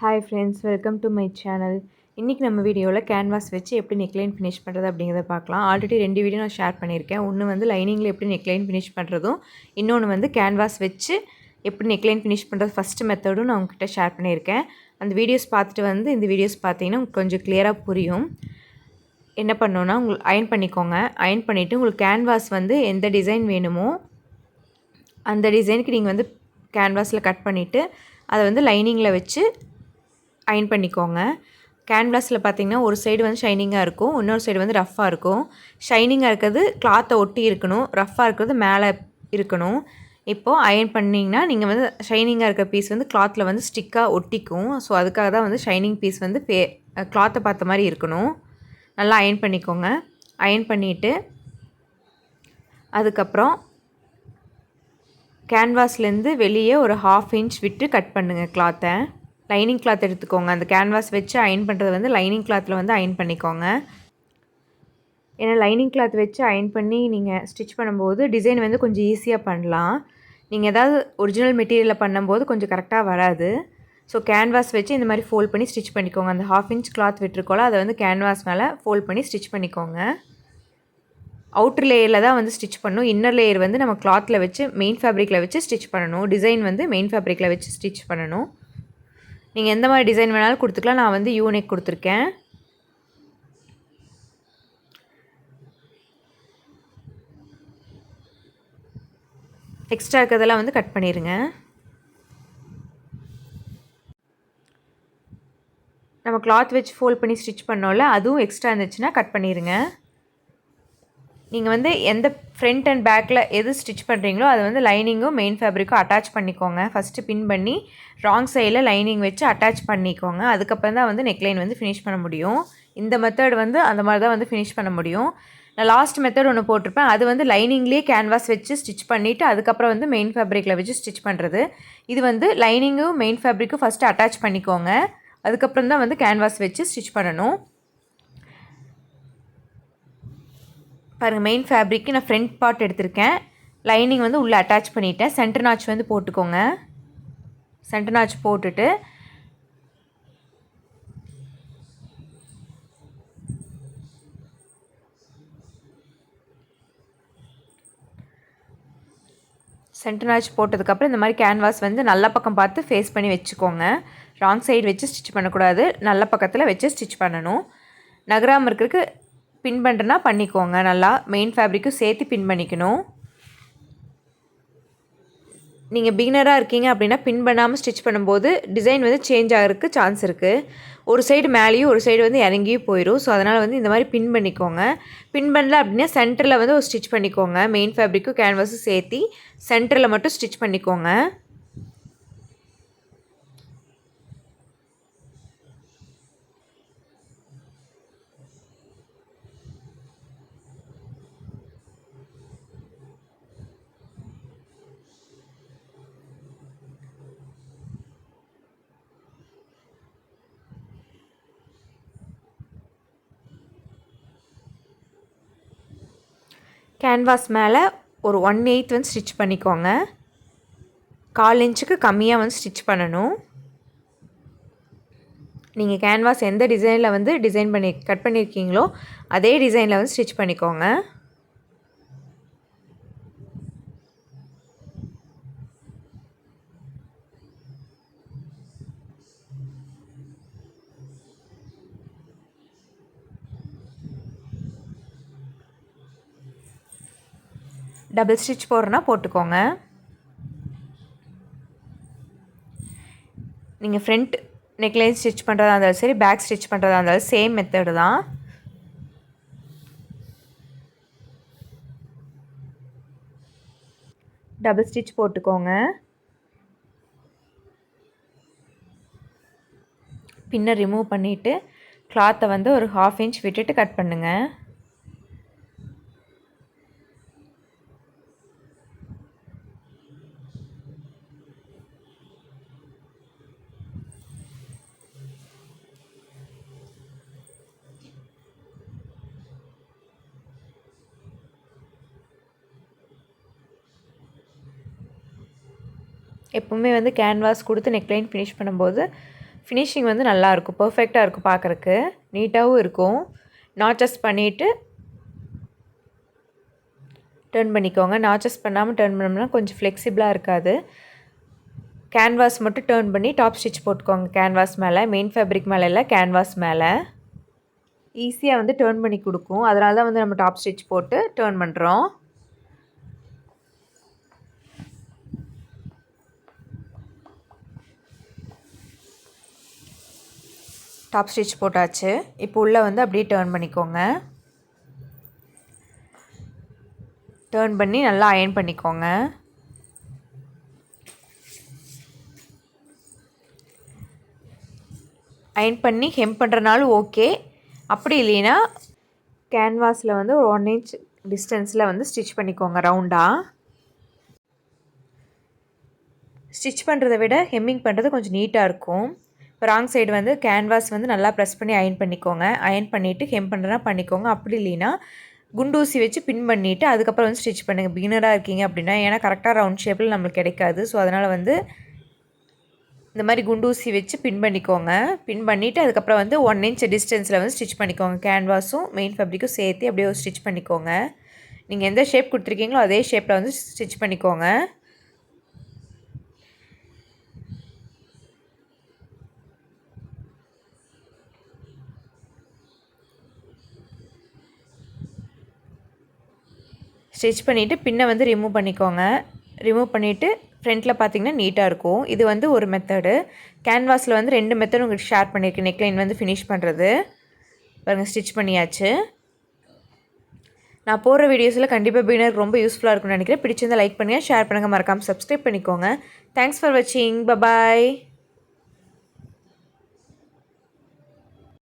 Hi friends welcome to my channel இன்றைக்கி நம்ம வீடியோவில் கேன்வாஸ் வச்சு எப்படி நெக்லைன் ஃபினிஷ் பண்ணுறது அப்படிங்கிறத பார்க்கலாம். ஆல்ரெடி ரெண்டு வீடியோ நான் ஷேர் பண்ணியிருக்கேன். ஒன்று வந்து லைனிங்கில் எப்படி நெக்லைன் ஃபினிஷ் பண்ணுறதும் இன்னொன்று வந்து கேன்வாஸ் வச்சு எப்படி நெக்லைன் ஃபினிஷ் பண்ணுறது ஃபஸ்ட்டு மெத்தடும் நான் உங்ககிட்ட ஷேர் பண்ணியிருக்கேன். அந்த வீடியோஸ் பார்த்துட்டு வந்து இந்த வீடியோஸ் பார்த்தீங்கன்னா உங்களுக்கு கொஞ்சம் கிளியராக புரியும். என்ன பண்ணோன்னா உங்களுக்கு அயன் பண்ணிக்கோங்க. அயன் பண்ணிவிட்டு உங்களுக்கு கேன்வாஸ் வந்து எந்த டிசைன் வேணுமோ அந்த டிசைனுக்கு நீங்கள் வந்து கேன்வாஸில் கட் பண்ணிவிட்டு அதை வந்து லைனிங்கில் வச்சு அயன் பண்ணிக்கோங்க. கேன்வாஸில் பார்த்தீங்கன்னா ஒரு சைடு வந்து ஷைனிங்காக இருக்கும் இன்னொரு சைடு வந்து ரஃப்பாக இருக்கும். ஷைனிங்காக இருக்கிறது கிளாத்தை ஒட்டி இருக்கணும் ரஃப்பாக இருக்கிறது மேலே இருக்கணும். இப்போது அயன் பண்ணிங்கன்னா நீங்கள் வந்து ஷைனிங்காக இருக்கிற பீஸ் வந்து கிளாத்தில் வந்து ஸ்டிக்காக ஒட்டிக்கும். ஸோ அதுக்காக தான் வந்து ஷைனிங் பீஸ் வந்து பே கிளாத்தை பார்த்த மாதிரி இருக்கணும். நல்லா அயன் பண்ணிக்கோங்க. அயன் பண்ணிவிட்டு அதுக்கப்புறம் கேன்வாஸ்லேருந்து வெளியே ஒரு ஹாஃப் இன்ச் விட்டு கட் பண்ணுங்கள் கிளாத்தை லைனிங் கிளாத் எடுத்துக்கோங்க. அந்த கேன்வாஸ் வச்சு அயன் பண்ணுறது வந்து லைனிங் கிளாத்தில் வந்து அயன் பண்ணிக்கோங்க. ஏன்னா லைனிங் கிளாத் வச்சு அயன் பண்ணி நீங்கள் ஸ்டிச் பண்ணும்போது டிசைன் வந்து கொஞ்சம் ஈஸியாக பண்ணலாம். நீங்கள் ஏதாவது ஒரிஜினல் மெட்டீரியலில் பண்ணும்போது கொஞ்சம் கரெக்டாக வராது. ஸோ கேன்வாஸ் வச்சு இந்த மாதிரி ஃபோல்ட் பண்ணி ஸ்டிச் பண்ணிக்கோங்க. அந்த ஹாஃப் இன்ச் கிளாத் விட்டுருக்கோல அதை வந்து கேன்வாஸ் மேலே ஃபோல்ட் பண்ணி ஸ்டிச் பண்ணிக்கோங்க. அவுட்ரு லேயரில் தான் வந்து ஸ்டிச் பண்ணணும். இன்னர் லேயர் வந்து நம்ம கிளாத்தில் வச்சு மெயின் ஃபேப்ரிக்கில் வச்சு ஸ்டிச் பண்ணணும். டிசைன் வந்து மெயின் ஃபேப்ரிக்கில் வச்சு ஸ்டிச் பண்ணணும். நீங்கள் எந்த மாதிரி டிசைன் வேணாலும் கொடுத்துக்கலாம். நான் வந்து யூனிக் கொடுத்துருக்கேன். எக்ஸ்ட்ரா இருக்கிறதெல்லாம் வந்து கட் பண்ணிடுங்க நம்ம கிளாத் வச்சு ஃபோல்ட் பண்ணி ஸ்டிச் பண்ணோம்ல அதுவும் எக்ஸ்ட்ரா இருந்துச்சுன்னா கட் பண்ணிடுங்க நீங்கள் வந்து எந்த ஃப்ரண்ட் அண்ட் பேக்கில் எது ஸ்டிச் பண்ணுறீங்களோ அதை வந்து லைனிங்கும் மெயின் ஃபேப்ரிக்கும் அட்டாச் பண்ணிக்கோங்க. ஃபஸ்ட்டு பின் பண்ணி ராங் சைடில் லைனிங் வச்சு அட்டாச் பண்ணிக்கோங்க. அதுக்கப்புறம் தான் வந்து நெக்லைன் வந்து ஃபினிஷ் பண்ண முடியும். இந்த மெத்தட் வந்து அந்த மாதிரி தான் வந்து ஃபினிஷ் பண்ண முடியும். நான் லாஸ்ட் மெத்தட் ஒன்று போட்டிருப்பேன். அது வந்து லைனிங்லேயே கேன்வாஸ் வச்சு ஸ்டிச் பண்ணிவிட்டு அதுக்கப்புறம் வந்து மெயின் ஃபேப்ரிக்கில் வச்சு ஸ்டிச் பண்ணுறது இது வந்து லைனிங்கும் மெயின் ஃபேப்ரிக்கும் ஃபஸ்ட்டு அட்டாச் பண்ணிக்கோங்க. அதுக்கப்புறம் தான் வந்து கேன்வாஸ் வச்சு ஸ்டிச் பண்ணணும். பாருங்கள் மெயின் ஃபேப்ரிக்கு நான் ஃப்ரண்ட் பார்ட் எடுத்திருக்கேன். லைனிங் வந்து உள்ளே அட்டாச் பண்ணிட்டேன். சென்டர் நாச் வந்து போட்டுக்கோங்க. சென்டர் நாச் போட்டுட்டு சென்டர் நாச் போட்டதுக்கப்புறம் இந்த மாதிரி கேன்வாஸ் வந்து நல்ல பக்கம் பார்த்து ஃபேஸ் பண்ணி வச்சுக்கோங்க. ராங் சைடு வச்சு ஸ்டிச் பண்ணக்கூடாது. நல்ல பக்கத்தில் வச்சு ஸ்டிச் பண்ணணும். நகராமல் இருக்கிறதுக்கு பின் பண்ணுறனா பண்ணிக்கோங்க. நல்லா மெயின் ஃபேப்ரிக்கும் சேர்த்து பின் பண்ணிக்கணும். நீங்கள் பிகினராக இருக்கீங்க அப்படின்னா பின் பண்ணாமல் ஸ்டிச் பண்ணும்போது டிசைன் வந்து சேஞ்ச் ஆகிறதுக்கு சான்ஸ் இருக்குது ஒரு சைடு மேலேயும் ஒரு சைடு வந்து இறங்கியும் போயிடும் ஸோ அதனால் வந்து இந்த மாதிரி பின் பண்ணிக்கோங்க. பின் பண்ணல அப்படின்னா சென்டரில் வந்து ஒரு ஸ்டிச் பண்ணிக்கோங்க. மெயின் ஃபேப்ரிக்கும் கேன்வாஸும் சேர்த்தி சென்டரில் மட்டும் ஸ்டிச் பண்ணிக்கோங்க. கேன்வாஸ் மேலே ஒரு ஒன் எயித் வந்து ஸ்டிச் பண்ணிக்கோங்க. கால் இன்ச்சுக்கு கம்மியாக வந்து ஸ்டிச் பண்ணணும். நீங்கள் கேன்வாஸ் எந்த டிசைனில் வந்து டிசைன் பண்ணி கட் பண்ணியிருக்கீங்களோ அதே டிசைனில் வந்து ஸ்டிச் பண்ணிக்கோங்க. டபுள் ஸ்டிச் போடுறனா போட்டுக்கோங்க. நீங்கள் ஃப்ரண்ட் நெக்லைன் ஸ்டிச் பண்ணுறதா இருந்தாலும் சரி பேக் ஸ்டிச் பண்ணுறதா இருந்தாலும் சேம் மெத்தடு தான். டபுள் ஸ்டிச் போட்டுக்கோங்க. பின்ன ரிமூவ் பண்ணிவிட்டு கிளாத்தை வந்து ஒரு ஹாஃப் இன்ச் விட்டுட்டு கட் பண்ணுங்கள் எப்போவுமே வந்து கேன்வாஸ் கொடுத்து நெக்லைன் ஃபினிஷ் பண்ணும்போது ஃபினிஷிங் வந்து நல்லாயிருக்கும் பர்ஃபெக்டாக இருக்கும் பார்க்குறக்கு நீட்டாகவும் இருக்கும். நாச்சஸ் பண்ணிவிட்டு டர்ன் பண்ணிக்கோங்க. நாச்சஸ் பண்ணாமல் டர்ன் பண்ணோம்னா கொஞ்சம் ஃப்ளெக்சிபிளாக இருக்காது. கேன்வாஸ் மட்டும் டேர்ன் பண்ணி டாப் ஸ்டிச் போட்டுக்கோங்க. கேன்வாஸ் மேலே மெயின் ஃபேப்ரிக் மேலே இல்லை கேன்வாஸ் மேலே. ஈஸியாக வந்து டேர்ன் பண்ணி கொடுக்கும். அதனால தான் வந்து நம்ம டாப் ஸ்டிச் போட்டு டேர்ன் பண்ணுறோம் டாப் ஸ்டிச் போட்டாச்சு. இப்போ உள்ளே வந்து அப்படியே டேர்ன் பண்ணிக்கோங்க. டேர்ன் பண்ணி நல்லா அயன் பண்ணிக்கோங்க. அயன் பண்ணி ஹெம் பண்ணுறனாலும் ஓகே அப்படி இல்லைன்னா கேன்வாஸில் வந்து ஒரு ஒன் இன்ச் டிஸ்டன்ஸில் வந்து ஸ்டிச் பண்ணிக்கோங்க ரவுண்டாக ஸ்டிச் பண்ணுறதை விட ஹெம்மிங் பண்ணுறது கொஞ்சம் நீட்டாக இருக்கும். இப்போ ராங் சைடு வந்து கேன்வாஸ் வந்து நல்லா ப்ரெஸ் பண்ணி அயன் பண்ணிக்கோங்க. அயன் பண்ணிவிட்டு ஹெம் பண்ணுறனா பண்ணிக்கோங்க. அப்படி இல்லைன்னா குண்டூசி வச்சு பின் பண்ணிவிட்டு அதுக்கப்புறம் வந்து ஸ்டிச் பண்ணுங்கள் பிகினராக இருக்கீங்க அப்படின்னா ஏன்னா கரெக்டாக ரவுண்ட் ஷேப்பில் நம்மளுக்கு கிடைக்காது. ஸோ அதனால் வந்து இந்த மாதிரி குண்டூசி வச்சு பின் பண்ணிக்கோங்க. பின் பண்ணிவிட்டு அதுக்கப்புறம் வந்து ஒன் இன்ச் டிஸ்டன்ஸில் வந்து ஸ்டிச் பண்ணிக்கோங்க. கேன்வாஸும் மெயின் ஃபேப்ரிக்கும் சேர்த்து அப்படியே ஸ்டிச் பண்ணிக்கோங்க. நீங்கள் எந்த ஷேப் கொடுத்துருக்கீங்களோ அதே ஷேப்பில் வந்து ஸ்டிச் பண்ணிக்கோங்க. ஸ்டிச் பண்ணிவிட்டு பின்னை வந்து ரிமூவ் பண்ணிக்கோங்க. ரிமூவ் பண்ணிவிட்டு ஃப்ரண்ட்டில் பார்த்தீங்கன்னா நீட்டாக இருக்கும். இது வந்து ஒரு மெத்தடு கேன்வாஸில் வந்து ரெண்டு மெத்தட் உங்களுக்கு ஷேர் பண்ணியிருக்கேன் நெக்லைன் வந்து ஃபினிஷ் பண்ணுறது பாருங்கள் ஸ்டிச் பண்ணியாச்சு. நான் போகிற வீடியோஸில் கண்டிப்பாக பீனருக்கு ரொம்ப யூஸ்ஃபுல்லாக இருக்கும்னு நினைக்கிறேன். பிடிச்சிருந்தால் லைக் பண்ணுங்கள் ஷேர் பண்ணுங்கள் மறக்காமல் சப்ஸ்கிரைப் பண்ணிக்கோங்க. தேங்க்ஸ் ஃபார் வாட்சிங் பபாய்